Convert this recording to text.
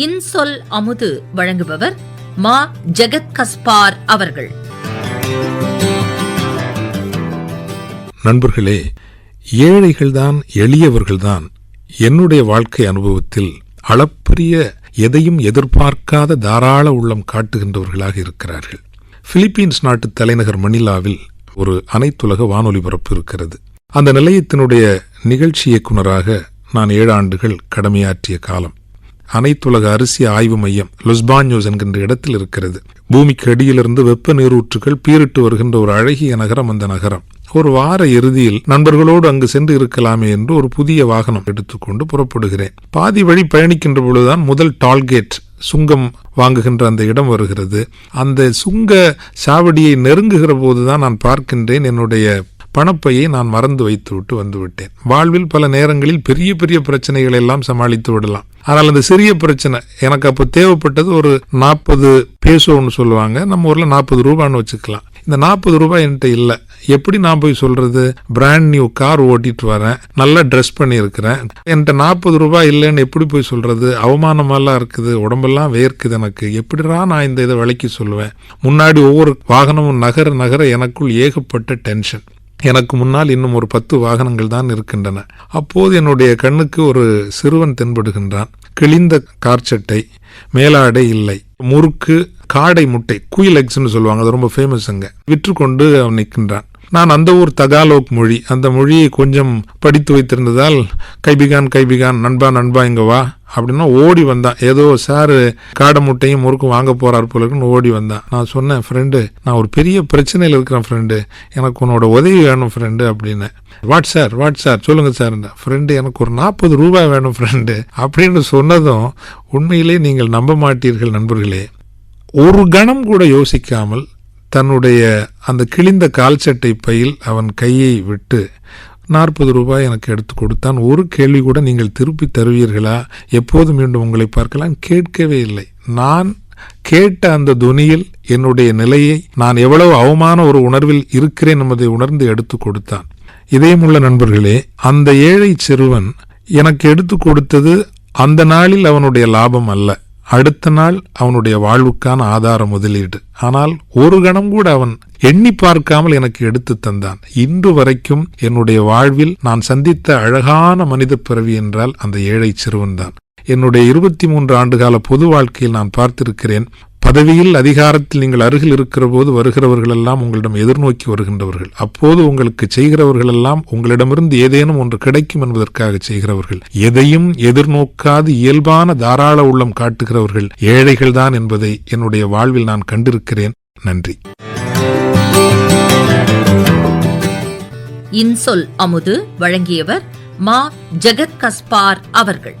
இன்சொல் அமுது வழங்குபவர் மா ஜெகத் கஸ்பார் அவர்கள். நண்பர்களே ஏழைகள்தான் எளியவர்கள்தான் என்னுடைய வாழ்க்கை அனுபவத்தில் அளப்பரிய எதையும் எதிர்பார்க்காத தாராள உள்ளம் காட்டுகின்றவர்களாக இருக்கிறார்கள். பிலிப்பீன்ஸ் நாட்டு தலைநகர் மணிலாவில் ஒரு அனைத்துலக வானொலி பரப்பு இருக்கிறது. அந்த நிலையத்தினுடைய நிகழ்ச்சி இயக்குனராக நான் ஏழு ஆண்டுகள் கடமையாற்றிய காலம். அனைத்துலக அரிசி ஆய்வு மையம் லுஸ்பான்யோஸ் என்கின்ற இடத்தில் இருக்கிறது. பூமிக்கு அடியிலிருந்து வெப்ப நீரூற்றுகள் பீரிட்டு வருகின்ற ஒரு அழகிய நகரம் அந்த நகரம். ஒரு வார இறுதியில் நண்பர்களோடு அங்கு சென்று இருக்கலாமே என்று ஒரு புதிய வாகனம் எடுத்துக்கொண்டு புறப்படுகிறேன். பாதி வழி பயணிக்கின்ற பொழுதுதான் முதல் டால்கேட் சுங்கம் வாங்குகின்ற அந்த இடம் வருகிறது. அந்த சுங்க சாவடியை நெருங்குகிற போதுதான் நான் பார்க்கின்றேன் என்னுடைய பணப்பையை நான் மறந்து வைத்துவிட்டு வந்துவிட்டேன் வாழ்வில் பல நேரங்களில் பெரிய பெரிய பிரச்சனைகளை எல்லாம் சமாளித்து விடலாம். ஆனால் அந்த சிறிய பிரச்சனை எனக்கு அப்போ தேவைப்பட்டது ஒரு நாற்பது பேசோன்னு சொல்லுவாங்க. நம்ம ஊரில் நாற்பது ரூபான்னு வச்சுக்கலாம். இந்த நாற்பது ரூபாய் என்கிட்ட இல்லை. எப்படி நான் போய் சொல்றது? பிராண்ட் நியூ கார் ஓட்டிட்டு வரேன். நல்லா ட்ரெஸ் பண்ணியிருக்கிறேன். என்கிட்ட நாற்பது ரூபாய் இல்லைன்னு எப்படி போய் சொல்றது? அவமானமெல்லாம் இருக்குது. உடம்பெல்லாம் வேர்க்குது எனக்கு. எப்படிடா நான் இந்த இதை விலைக்கு சொல்லுவேன்? முன்னாடி ஒவ்வொரு வாகனமும் நகர நகர எனக்குள் ஏகப்பட்ட டென்ஷன் எனக்கு முன்னால் இன்னும் ஒரு பத்து வாகனங்கள் தான் இருக்கின்றன. அப்போது என்னுடைய கண்ணுக்கு ஒரு சிறுவன் தென்படுகின்றான். கிழிந்த கார்ச்சட்டை மேலாடை இல்லை. முறுக்கு காடை முட்டை குயில் எக்ஸ்னு சொல்லுவாங்க அது ரொம்ப ஃபேமஸ் அங்கே. விற்றுக்கொண்டு அவன் நிற்கின்றான். நான் அந்த ஊர் தகாலோக் மொழி. அந்த மொழியை கொஞ்சம் படித்து வைத்திருந்ததால் கைபிகான் கைபிகான் நண்பா நண்பா இங்கே வா. அப்படின்னா ஓடி வந்தான் ஏதோ சார் காடை முட்டையும் முறுக்கும் வாங்க போறார் போல இருக்குன்னு ஓடி வந்தான் நான் சொன்னேன் ஃப்ரெண்டு நான் ஒரு பெரிய பிரச்சனையில் இருக்கிறேன் ஃப்ரெண்டு எனக்கு உன்னோட உதவி வேணும் ஃப்ரெண்டு அப்படின்னு. வாட் சார் வாட் சார் சொல்லுங்கள் சார் ஃப்ரெண்டு எனக்கு ஒரு நாற்பது ரூபாய் வேணும் ஃப்ரெண்டு அப்படின்னு சொன்னதும் உண்மையிலே நீங்கள் நம்ப மாட்டீர்கள் நண்பர்களே. ஒரு கணம் கூட யோசிக்காமல் தன்னுடைய அந்த கிழிந்த கால்சட்டை பையில் அவன் கையை விட்டு நாற்பது ரூபாய் எனக்கு எடுத்து கொடுத்தான். ஒரு கேள்வி கூட நீங்கள் திருப்பி தருவீர்களா? எப்போது மீண்டும் உங்களை பார்க்கலாம்? கேட்கவே இல்லை. நான் கேட்ட அந்த துனியில் என்னுடைய நிலையை நான் எவ்வளவு அவமான ஒரு உணர்வில் இருக்கிறேன் என்பதை உணர்ந்து எடுத்து கொடுத்தான். இதயமுள்ள நண்பர்களே அந்த ஏழை சிறுவன் எனக்கு எடுத்து கொடுத்தது அந்த நாளில் அவனுடைய லாபம் அல்ல. அடுத்த நாள் அவனுடைய வாழ்வுக்கான ஆதார முதலீடு. ஆனால் ஒரு கணம் கூட அவன் எண்ணி பார்க்காமல் எனக்கு எடுத்து தந்தான். இன்று வரைக்கும் என்னுடைய வாழ்வில் நான் சந்தித்த அழகான மனித பிறவி என்றால் அந்த ஏழை சிறுவன்தான். என்னுடைய இருபத்தி மூன்று ஆண்டுகால பொது வாழ்க்கையில் நான் பார்த்திருக்கிறேன் பதவியில் அதிகாரத்தில் நீங்கள் அருகில் இருக்கிற போது வருகிறவர்கள் எல்லாம் உங்களிடம் எதிர்நோக்கி வருகின்றவர்கள். அப்போது உங்களுக்கு செய்கிறவர்கள் எல்லாம் உங்களிடமிருந்து ஏதேனும் ஒன்று கிடைக்கும் என்பதற்காக செய்கிறவர்கள். எதையும் எதிர்நோக்காது இயல்பான தாராள உள்ளம் காட்டுகிறவர்கள். ஏழைகள்தான் என்பதை என்னுடைய வாழ்வில் நான் கண்டிருக்கிறேன். நன்றி. இன்சொல் அமுது வழங்கியவர் மா ஜெகத் கஸ்பார் அவர்கள்.